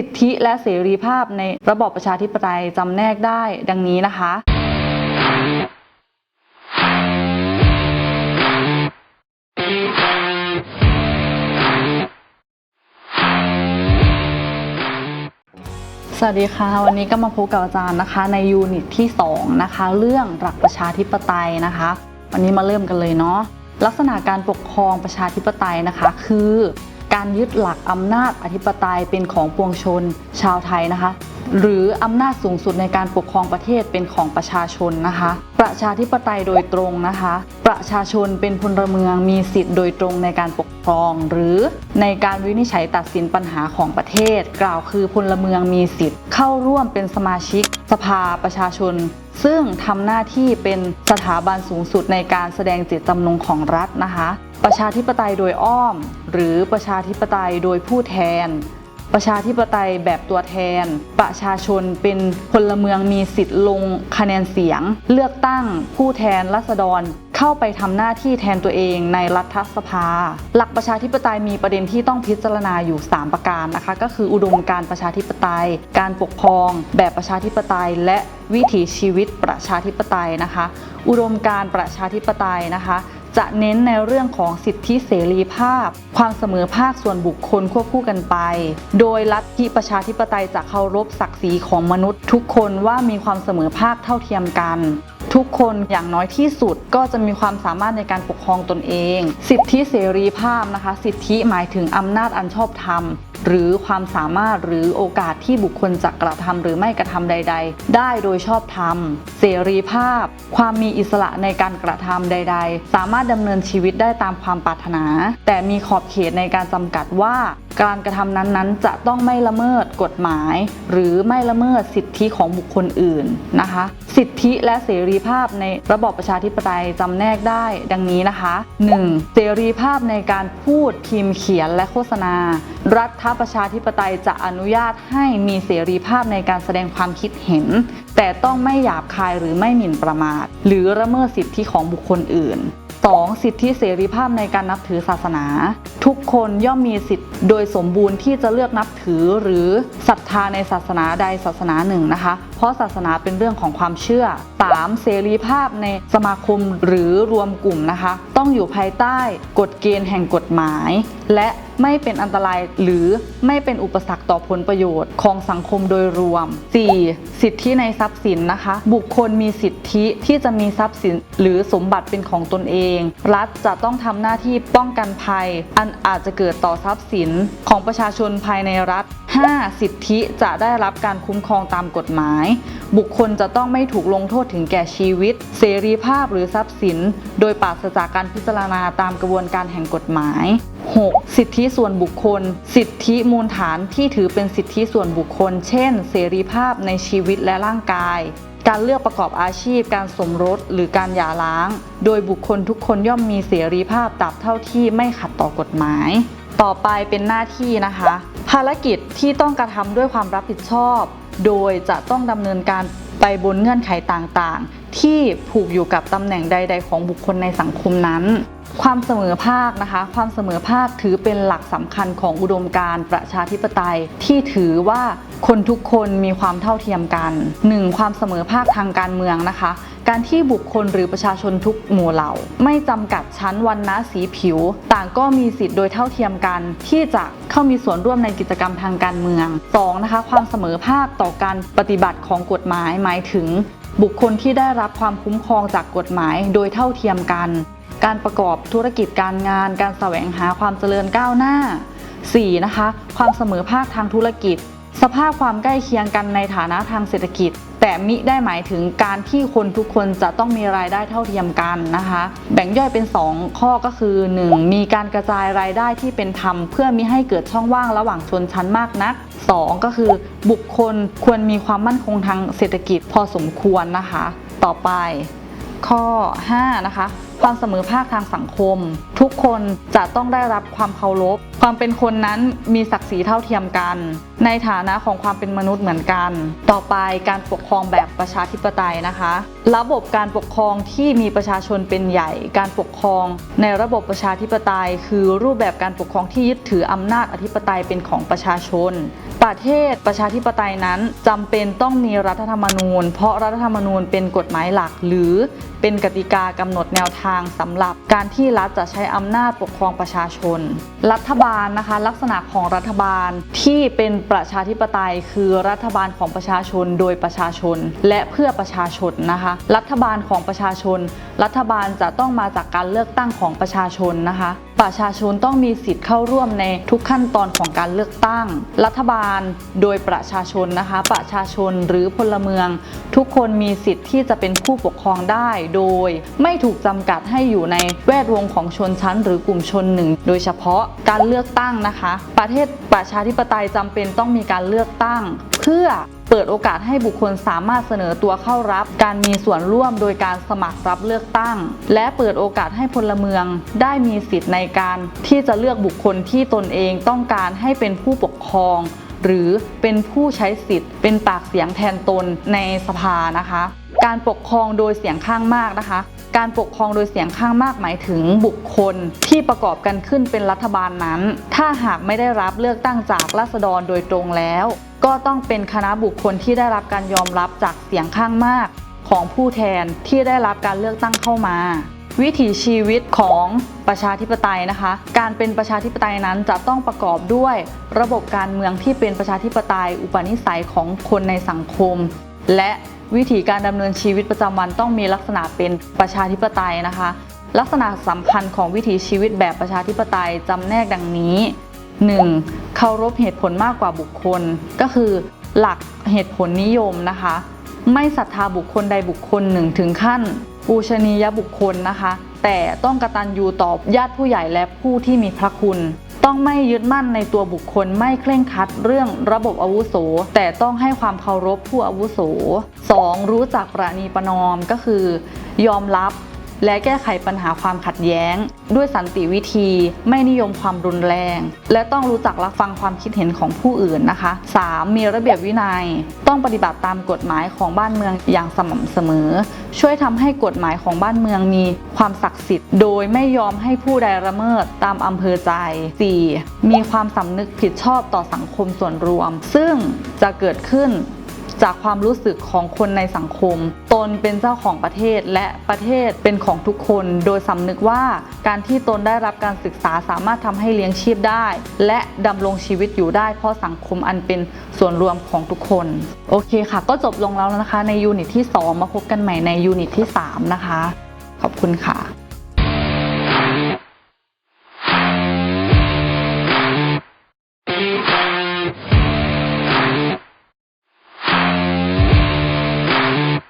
สิทธิและเสรีภาพในระบอบประชาธิปไตยจำแนกได้ดังนี้นะคะสวัสดีค่ะ วันนี้ก็มาพบกับอาจารย์นะคะ ในยูนิตที่2นะคะ เรื่องหลักประชาธิปไตยนะคะ วันนี้มาเริ่มกันเลยเนาะลักษณะการปกครองประชาธิปไตยนะคะ คือ การยึดหลักอำนาจอธิปไตยเป็นของปวงชนชาวไทยนะคะ หรืออำนาจสูงสุดในการปกครองประเทศเป็นของประชาชนนะคะ ประชาธิปไตยโดยตรงนะคะ ประชาชนเป็นพลเมืองมีสิทธิ์โดยตรงในการปกครอง หรือในการวินิจฉัยตัดสินปัญหาของประเทศ กล่าวคือพลเมืองมีสิทธิ์ เข้าร่วมเป็นสมาชิก สภาประชาชน ซึ่งทำหน้าที่เป็นสถาบันสูงสุดในการแสดงเจตจำนงของรัฐนะคะ ประชาธิปไตยโดยอ้อม หรือประชาธิปไตยโดยผู้แทน ประชาธิปไตยแบบตัวแทน ประชาชนเป็นพลเมืองมีสิทธิ์ลงคะแนนเสียง เลือกตั้งผู้แทนรัษฎรเข้าไปทำหน้าที่แทนตัวเองในรัฐสภา หลักประชาธิปไตยมีประเด็นที่ต้องพิจารณาอยู่ 3 ประการนะคะ ก็คืออุดมการประชาธิปไตย การปกครอง แบบประชาธิปไตย และวิถีชีวิตประชาธิปไตยนะคะ อุดมการประชาธิปไตยนะคะ จะเน้นในเรื่องของสิทธิเสรีภาพ ความเสมอภาคส่วนบุคคลควบคู่กันไป โดยลัทธิประชาธิปไตยจะเคารพศักดิ์ศรีของมนุษย์ทุกคนว่ามีความเสมอภาคเท่าเทียมกัน ทุกคนอย่างน้อยที่สุดก็จะมีความสามารถในการปกครองตนเอง สิทธิเสรีภาพนะคะ สิทธิหมายถึงอำนาจอันชอบธรรมหรือความสามารถหรือโอกาสที่บุคคลจะกระทำหรือไม่กระทำใด ๆ ได้โดยชอบธรรม เสรีภาพ ความมีอิสระในการกระทำใด ๆ สามารถดำเนินชีวิตได้ตามความปรารถนา แต่มีขอบเขตในการจำกัดว่า การกระทำนั้นๆ จะต้องไม่ละเมิดกฎหมาย หรือไม่ละเมิดสิทธิของบุคคลอื่นนะคะ สิทธิและเสรีภาพในระบอบประชาธิปไตยจำแนกได้ดังนี้นะคะ 1. เสรีภาพในการพูดพิมพ์เขียนและโฆษณา รัฐประชาธิปไตยจะอนุญาตให้มีเสรีภาพในการแสดงความคิดเห็น แต่ต้องไม่หยาบคายหรือไม่หมิ่นประมาท หรือละเมิดสิทธิของบุคคลอื่น 2. สิทธิเสรีภาพในการนับถือศาสนา ทุกคนย่อมมีสิทธิ์โดยสมบูรณ์ที่จะเลือกนับถือหรือศรัทธาในศาสนาใดศาสนาหนึ่งนะคะ เพราะศาสนาเป็นเรื่องของความเชื่อ 3. เสรีภาพในสมาคมหรือรวมกลุ่มนะคะ ต้องอยู่ภายใต้กฎเกณฑ์แห่งกฎหมาย และไม่เป็นอันตรายหรือไม่เป็นอุปสรรคต่อผลประโยชน์ของสังคมโดยรวม 4. สิทธิในทรัพย์สินนะคะ บุคคลมีสิทธิที่จะมีทรัพย์สิน หรือสมบัติเป็นของตนเอง รัฐจะต้องทำหน้าที่ป้องกันภัย อันอาจจะเกิดต่อทรัพย์สินของประชาชนภายในรัฐ 5. สิทธิจะได้รับการคุ้มครองตามกฎหมาย บุคคลจะต้องไม่ถูกลงโทษถึงแก่ชีวิต เสรีภาพหรือทรัพย์สิน โดยปราศจากการพิจารณาตามกระบวนการแห่งกฎหมาย 6. สิทธิส่วนบุคคล สิทธิมูลฐานที่ถือเป็นสิทธิส่วนบุคคล เช่น เสรีภาพในชีวิตและร่างกาย การเลือกประกอบอาชีพ การสมรสหรือการหย่าร้าง โดยบุคคลทุกคนย่อมมีเสรีภาพตราบเท่าที่ไม่ขัดต่อกฎหมาย ต่อไปเป็นหน้าที่นะคะ ภารกิจที่ต้องกระทำด้วยความรับผิดชอบ โดยจะต้องดำเนินการไปบนเงื่อนไขต่างๆ ที่ผูกอยู่กับตำแหน่งใด ๆ ของบุคคลในสังคมนั้น ความเสมอภาคนะคะ ความเสมอภาคถือเป็นหลักสำคัญของอุดมการณ์ประชาธิปไตย ที่ถือว่าคนทุกคนมีความเท่าเทียมกัน 1. ความเสมอภาคทางการเมืองนะคะการที่บุคคลหรือประชาชนทุกหมู่เหล่า ไม่จำกัดชั้นวันนะสีผิว ต่างก็มีสิทธิ์โดยเท่าเทียมกัน ที่จะเข้ามีส่วนร่วมในกิจกรรมทางการเมือง 2. นะคะความเสมอภาคต่อการปฏิบัติของกฎหมายหมายถึง บุคคลที่ได้รับความคุ้มครองจากกฎหมายโดยเท่าเทียมกัน การประกอบธุรกิจการงาน การแสวงหาความเจริญก้าวหน้า 4. นะคะ ความเสมอภาคทางธุรกิจ สภาพความใกล้เคียงกันในฐานะทางเศรษฐกิจ แต่มิได้หมายถึงการที่คนทุกคนจะต้องมีรายได้เท่าเทียมกันนะคะ แบ่งย่อยเป็น 2 ข้อก็คือ 1. มีการกระจายรายได้ที่เป็นธรรมเพื่อมิให้เกิดช่องว่างระหว่างชนชั้นมากนัก 2. ก็คือบุคคลควรมีความมั่นคงทางเศรษฐกิจพอสมควรนะคะ ต่อไป ข้อ 5 นะคะ ความเสมอภาคทางสังคม ทุกคนจะต้องได้รับความเคารพ ความเป็นคนนั้นมีศักดิ์ศรีเท่าเทียมกัน ในฐานะของความเป็นมนุษย์เหมือนกัน ต่อไปการปกครองแบบประชาธิปไตยนะคะ ระบบการปกครองที่มีประชาชนเป็นใหญ่ การปกครอง ในระบบประชาธิปไตย คือรูปแบบการปกครองที่ยึดถืออำนาจอธิปไตยเป็นของประชาชน ประเทศประชาธิปไตยนั้นจำเป็นต้องมีรัฐธรรมนูญ เพราะรัฐธรรมนูญเป็นกฎหมายหลัก หรือเป็นกติกากำหนดแนวทางสำหรับการที่รัฐจะใช้อำนาจปกครองประชาชน รัฐบาลนะคะ ลักษณะของรัฐบาลที่เป็นประชาธิปไตย คือรัฐบาลของประชาชนโดยประชาชน และเพื่อประชาชนนะคะ รัฐบาลของประชาชน รัฐบาลจะต้องมาจากการเลือกตั้งของประชาชนนะคะ ประชาชนต้องมีสิทธิ์เข้าร่วมในทุกขั้นตอนของการเลือกตั้ง รัฐบาลโดยประชาชนนะคะ ประชาชนหรือพลเมือง ทุกคนมีสิทธิ์ที่จะเป็นผู้ปกครองได้โดย ไม่ถูกจำกัดให้อยู่ในแวดวงของชนชั้น หรือกลุ่มชนหนึ่ง โดยเฉพาะการเลือกตั้งนะคะ ประเทศประชาธิปไตยจำเป็นต้องมีการเลือกตั้ง เพื่อ เปิดโอกาสให้บุคคลสามารถเสนอตัวเข้ารับ การมีส่วนร่วมโดยการสมัครรับเลือกตั้ง และเปิดโอกาสให้พลเมืองได้มีสิทธิ์ในการที่จะเลือกบุคคลที่ตนเองต้องการให้เป็นผู้ปกครอง หรือเป็นผู้ใช้สิทธิ์ เป็นปากเสียงแทนตนในสภานะคะ การปกครองโดยเสียงข้างมากนะคะ การปกครองโดยเสียงข้างมากหมายถึงบุคคลที่ประกอบกันขึ้นเป็นรัฐบาลนั้น ถ้าหากไม่ได้รับเลือกตั้งจากราษฎรโดยตรงแล้ว ก็ต้องเป็นคณะบุคคลที่ได้รับการยอมรับจากเสียงข้างมากของผู้แทนที่ได้รับการเลือกตั้งเข้ามา วิถีชีวิตของประชาธิปไตยนะคะ การเป็นประชาธิปไตยนั้นจะต้องประกอบด้วยระบบการเมืองที่เป็นประชาธิปไตย อุปนิสัยของคนในสังคม และวิธีการดำเนินชีวิตประจำวันต้องมีลักษณะเป็นประชาธิปไตยนะคะ ลักษณะสำคัญของวิถีชีวิตแบบประชาธิปไตยจำแนกดังนี้ 1. เคารพเหตุผลมากกว่าบุคคล ก็คือหลักเหตุผลนิยมนะคะ ไม่ศรัทธาบุคคลใดบุคคลหนึ่งถึงขั้น ปูชนียบุคคลนะคะ แต่ต้องกระตันยูต่อญาติผู้ใหญ่และผู้ที่มีพระคุณ ต้องไม่ยึดมั่นในตัวบุคคลไม่เคร่งครัดเรื่องระบบอาวุโส แต่ต้องให้ความเคารพผู้อาวุโส 2. รู้จักประนีประนอมก็คือ ยอมรับ และแก้ไขปัญหาความขัดแย้ง ด้วยสันติวิธี ไม่นิยมความรุนแรง และต้องรู้จักรับฟังความคิดเห็นของผู้อื่นนะคะ 3. มีระเบียบวินัย ต้องปฏิบัติตามกฎหมายของบ้านเมืองอย่างสม่ำเสมอ ช่วยทำให้กฎหมายของบ้านเมืองมีความศักดิ์สิทธิ์ โดยไม่ยอมให้ผู้ใดละเมิดตามอำเภอใจ 4. มีความสำนึกผิดชอบต่อสังคมส่วนรวม ซึ่งจะเกิดขึ้น จากความรู้สึกของคนในสังคม ตนเป็นเจ้าของประเทศและประเทศเป็นของทุกคน โดยสำนึกว่าการที่ตนได้รับการศึกษาสามารถทำให้เลี้ยงชีพได้ และดำรงชีวิตอยู่ได้ เพราะสังคมอันเป็นส่วนรวมของทุกคน โอเคค่ะ ก็จบลงแล้วนะคะ ในยูนิตที่ 2 มาพบกันใหม่ในยูนิตที่ 3 นะคะ ขอบคุณค่ะ